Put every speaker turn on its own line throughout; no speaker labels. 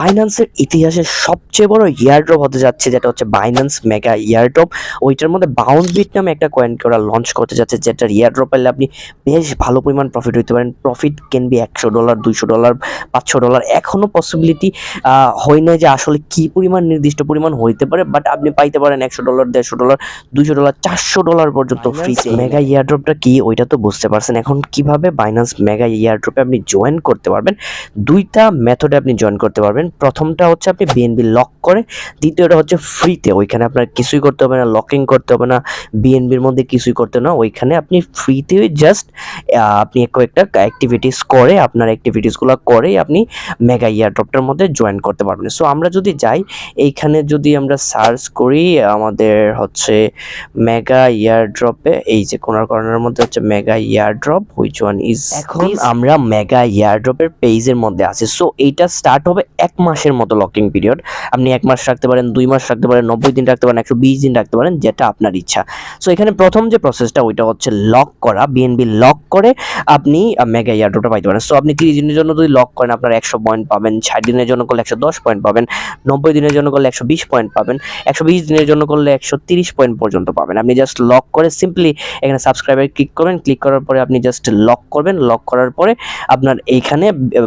বাইন্যান্সের ইতিহাসে সবচেয়ে বড় ইয়ারড্রপ হতে যাচ্ছে যেটা হচ্ছে বাইন্যান্স মেগা ইয়ারড্রপ ওইটার মধ্যে বাউন্স বিট নামে একটা কয়েনকে ওরা লঞ্চ করতে যাচ্ছে যেটার ইয়ারড্রপ পেলে আপনি বেশ ভালো পরিমাণ প্রফিট হইতে পারেন। প্রফিট ক্যান বি একশো ডলার দুইশো ডলার পাঁচশো ডলার এখনও পসিবিলিটি হয় না যে আসলে কি পরিমাণ নির্দিষ্ট পরিমাণ হইতে পারে বাট আপনি পাইতে পারেন একশো ডলার দেড়শো ডলার দুইশো ডলার চারশো ডলার পর্যন্ত ফ্রি মেগা ইয়ারড্রপটা কি ওইটা তো বুঝতে পারছেন। এখন কীভাবে বাইন্যান্স মেগা ইয়ারড্রপে আপনি জয়েন করতে পারবেন দুইটা মেথডে আপনি জয়েন করতে পারবেন। প্রথমটা হচ্ছে আপনি বিএনবি লক করে। দ্বিতীয়টা হচ্ছে ফ্রিতে ওইখানে আপনার কিছুই করতে হবে না লকিং করতে হবে না বিএনবির মধ্যে কিছুই করতে না ওইখানে আপনি ফ্রিতে জাস্ট আপনি কয়েকটা অ্যাক্টিভিটিস করে আপনার অ্যাক্টিভিটিসগুলো করে আপনি মেগা ইয়ারড্রপটার মধ্যে জয়েন করতে পারবেন। সো আমরা যদি যাই এইখানে যদি আমরা সার্চ করি আমাদের হচ্ছে মেগা ইয়ারড্রপে এই যে কোনার কর্নারের মধ্যে হচ্ছে mega airdrop which one is এখন আমরা মেগা ইয়ারড্রপের পেজের মধ্যে আছি। সো এইটা স্টার্ট হবে এক মাসের মতো লকিং পিরিয়ড আপনি এক মাস রাখতে পারেন, দুই মাস রাখতে পারেন, নব্বই দিন রাখতে পারেন, একশো বিশ দিন রাখতে পারেন, যেটা আপনার ইচ্ছা। সো এখানে প্রথম যে প্রসেসটা ওইটা হচ্ছে লক করা। বিএনবি লক করে আপনি মেগা ইয়ারড্রপটা পাইতে পারেন। সো আপনি তিরিশ দিনের জন্য যদি লক করেন, আপনার একশো পয়েন্ট পাবেন, ষাট দিনের জন্য করলে একশো দশ পয়েন্ট পাবেন, নব্বই দিনের জন্য করলে একশো বিশ পয়েন্ট পাবেন, একশো বিশ দিনের জন্য করলে একশো তিরিশ পয়েন্ট পর্যন্ত পাবেন। আপনি জাস্ট লক করে সিম্পলি এখানে সাবস্ক্রাইবে ক্লিক করবেন। ক্লিক করার পরে আপনি জাস্ট লক করবেন। লক করার পরে আপনার এইখানে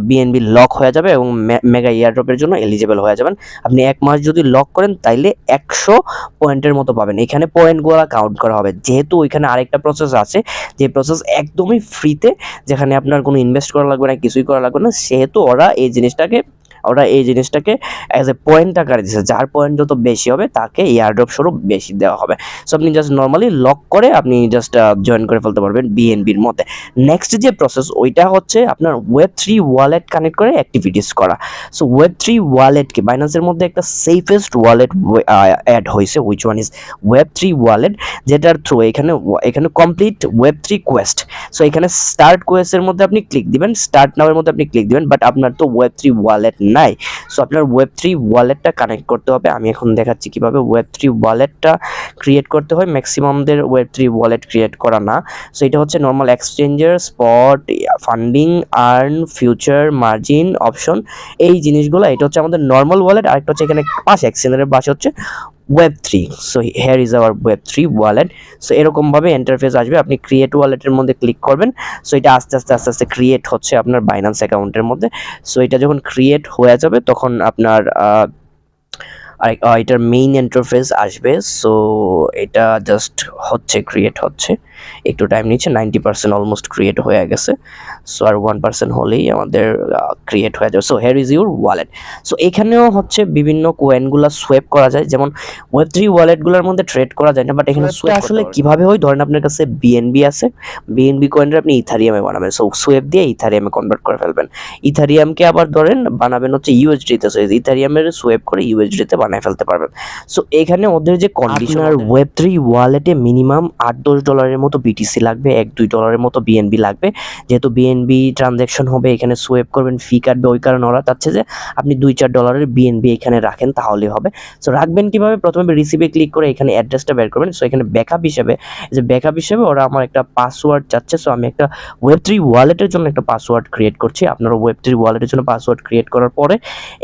বিএনবি লক হয়ে যাবে এবং মেগা ইয়ারড্রপের জন্য এলিজিবল হয়ে যাবেন। আপনি এক মাস যদি লক করেন, তাইলে একশো পয়েন্টের মতো পাবেন। এখানে পয়েন্টগুলো কাউন্ট করা হবে। যেহেতু ওইখানে আরেকটা প্রসেস আছে, যে প্রসেস একদমই ফ্রিতে যেখানে আপনার কোনো ইনভেস্ট করা লাগবে না, কিছুই করা লাগবে না, সেহেতু ওরা এই জিনিসটাকে ওরা এই জিনিসটাকে অ্যাজ এ পয়েন্ট আকারে দিচ্ছে যার পয়েন্ট যত বেশি হবে, তাকে এয়ারড্রপ স্বরূপ বেশি দেওয়া হবে। সো আপনি জাস্ট নর্মালি লক করে আপনি জাস্ট জয়েন করে ফেলতে পারবেন বিএনবির মধ্যে। নেক্সট যে প্রসেস ওইটা হচ্ছে আপনার ওয়েব থ্রি ওয়ালেট কানেক্ট করে অ্যাক্টিভিটিস করা। সো ওয়েব থ্রি ওয়ালেটকে বাইন্যান্সের মধ্যে একটা সেফেস্ট ওয়ালেট অ্যাড হয়েছে which one is web three wallet যেটার থ্রু এখানে এখানে complete web three quest so এখানে স্টার্ট কোয়েস্টের মধ্যে আপনি ক্লিক দিবেন স্টার্ট নামের মধ্যে আপনি ক্লিক দিবেন বাট আপনার তো ওয়েব থ্রি ওয়ালেট নাই। সো আপনার ওয়েব থ্রি ওয়ালেটটা কানেক্ট করতে হবে। আমি এখন দেখাচ্ছি কীভাবে ওয়েব থ্রি ওয়ালেটটা ক্রিয়েট করতে হয়। ম্যাক্সিমামদের ওয়েব থ্রি ওয়ালেট ক্রিয়েট করা না। সো এটা হচ্ছে নর্মাল এক্সচেঞ্জের spot funding earn future margin option এই জিনিসগুলো, এটা হচ্ছে আমাদের নর্মাল ওয়ালেট আরেকটা হচ্ছে এখানে পাশে এক্সচেঞ্জের পাশে হচ্ছে web three so here is our web three wallet so এরকমভাবে ইন্টারফেস আসবে। আপনি ক্রিয়েট ওয়ালেটের মধ্যে ক্লিক করবেন। সো এটা আস্তে আস্তে আস্তে আস্তে ক্রিয়েট হচ্ছে আপনার বাইন্যান্স অ্যাকাউন্টের মধ্যে। সো এটা যখন ক্রিয়েট হয়ে যাবে, তখন আপনার এটার মেইন ইন্টারফেস আসবে। সো এটা জাস্ট হচ্ছে ক্রিয়েট হচ্ছে। একটু টাইম নিচ্ছে নাইনটি পার্সেন্ট অলমোস্ট ক্রিয়েট হয়ে গেছে। সো আর ওয়ান পার্সেন্ট হলেই আমাদের ক্রিয়েট হয়ে যাবে। So here is your wallet so এখানেও হচ্ছে বিভিন্ন কোয়েনগুলো সোয়েপ করা যায়। যেমন ওয়েব থ্রি ওয়ালেটগুলোর মধ্যে ট্রেড করা যায় না বাট এখানে সোয়েপ আসলে কীভাবে হয়? ধরেন আপনার কাছে বিএনবি আছে। বিএনবি কয়েনটা আপনি ইথারিয়ামে বানাবেন। সো সোয়েপ দিয়ে ইথারিয়ামে কনভার্ট করে ফেলবেন। ইথারিয়ামকে আবার ধরেন বানাবেন হচ্ছে ইউএসডিতে সো ইথারিয়ামের সোয়েপ করে ইউএসডিতে বানায় ফেলতে পারবেন। সো এখানে ওদের যে কন্ডিশন আর ওয়েব থ্রি ওয়ালেটে মিনিমাম আট দশ ডলারের মতো বিটিসি লাগবে, এক, দুই ডলারের মতো বিএনবি লাগবে। যেহেতু বিএনবি ট্রানজ্যাকশন হবে, এখানে সোয়েপ করবেন ফি কাটবে, ওই কারণে ওরা চাচ্ছে যে আপনি দুই, চার ডলারের বিএনবি এখানে রাখেন তাহলে হবে। সো রাখবেন কীভাবে? প্রথমে রিসিভে ক্লিক করে এখানে অ্যাড্রেসটা বের করবেন। সো এখানে ব্যাকআপ হিসেবে, যে ব্যাকআপ হিসেবে ওরা আমার একটা পাসওয়ার্ড চাচ্ছে। সো আমি একটা ওয়েব থ্রি ওয়ালেটের জন্য একটা পাসওয়ার্ড ক্রিয়েট করছি। আপনারা ওয়েব থ্রি ওয়ালেটের জন্য পাসওয়ার্ড ক্রিয়েট করার পরে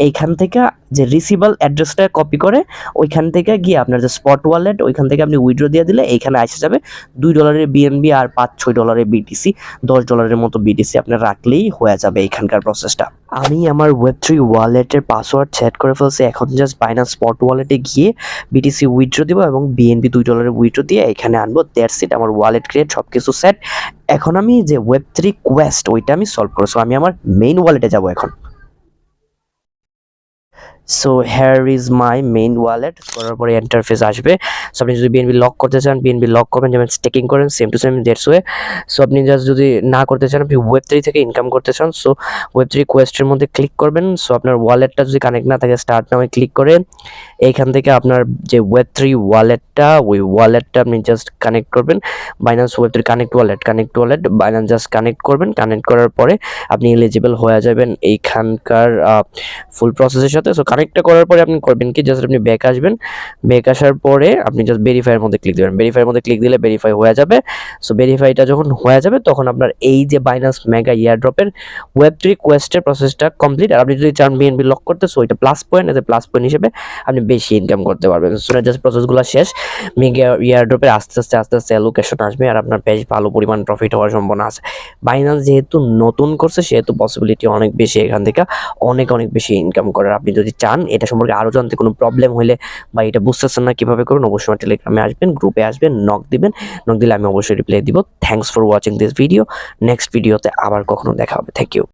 এইখান থেকে যে রিসিভাল অ্যাড্রেসটা কপি করে, ওইখান থেকে গিয়ে আপনার যে স্পট ওয়ালেট ওইখান থেকে আপনি উইড্রো দিয়ে দিলে এইখানে আসে যাবে। দুই ডলারের বিএনবি আর পাঁচ, ছয় ডলারের বিটিসি দশ ডলারের মতো বিটিসি আপনি রাখলেই হয়ে যাবে এখানকার প্রসেসটা আমি আমার ওয়েব থ্রি ওয়ালেটের পাসওয়ার্ড সেট করে ফেলছি, এখন জাস্ট বাইনান্স স্পট ওয়ালেটে গিয়ে বিটিসি উইথড্র দিব এবং বিএনবি দুই ডলারের উইথড্র দিয়ে এখানে আনব দ্যাটস ইট আমার ওয়ালেট ক্রিয়েট সব কিছু সেট এখন আমি যে ওয়েব থ্রি কোয়েস্ট ওইটা আমি সলভ করেছি, আমি আমার মেইন ওয়ালেটে যাব এখন। So here is my main wallet করার পরে ইন্টারফেস আসবে। সো আপনি যদি বিএনবি লক করতে চান বিএনবি লক করবেন, যেমন স্টেকিং করেন সেম টু সেম দেড়স ওয়ে সো আপনি জাস্ট যদি না করতে চান, আপনি ওয়েব থ্রি থেকে ইনকাম করতে চান। সো ওয়েব থ্রি কোয়েস্টের মধ্যে ক্লিক করবেন। সো আপনার ওয়ালেটটা যদি কানেক্ট না থাকে স্টার্ট নামে ক্লিক করে। এইখান থেকে আপনার যে ওয়েব থ্রি ওয়ালেটটা ওই ওয়ালেটটা আপনি জাস্ট কানেক্ট করবেন। Binance web three connect wallet connect wallet Binance just connect করবেন। কানেক্ট করার পরে আপনি এলিজিবল হয়ে যাবেন এইখানকার ফুল প্রসেসের সাথে। সো কানেক্টটা করার পরে আপনি করবেন কি জাস্ট আপনি ব্যাক আসবেন। ব্যাক আসার পরে আপনি জাস্ট ভেরিফাইয়ের মধ্যে ক্লিক দেবেন। ভেরিফাইয়ের মধ্যে ক্লিক দিলে ভেরিফাই হয়ে যাবে। সো ভেরিফাইটা যখন হয়ে যাবে, তখন আপনার এই যে বাইনান্স মেগা ইয়ারড্রপের ওয়েব থ্রি কোয়েস্টের প্রসেসটা কমপ্লিট আর আপনি যদি চান বিএনপি লক করতে সো এটা প্লাস পয়েন্ট এতে প্লাস পয়েন্ট হিসেবে আপনি বেশি ইনকাম করতে পারবেন। সো জাস্ট প্রসেসগুলো শেষ। মেগা ইয়ারড্রপের আস্তে আস্তে আস্তে আস্তে অ্যালোকেশন আসবে আর আপনার বেশ ভালো পরিমাণ প্রফিট হওয়ার সম্ভাবনা আছে। বাইনান্স যেহেতু নতুন করছে, সেহেতু পসিবিলিটি অনেক বেশি এখান থেকে, অনেক অনেক বেশি ইনকাম করার আপনি যদি চান, এটা সম্পর্কে আরও জানতে কোনো প্রবলেম হলে বা এটা বুঝতেছেন না কীভাবে করুন, অবশ্যই আমার টেলিগ্রামে আসবেন গ্রুপে আসবেন নক দিবেন নক দিলে আমি অবশ্যই রিপ্লাই দিব। Thanks for watching this video next ভিডিওতে আবার কখনো দেখা হবে। Thank you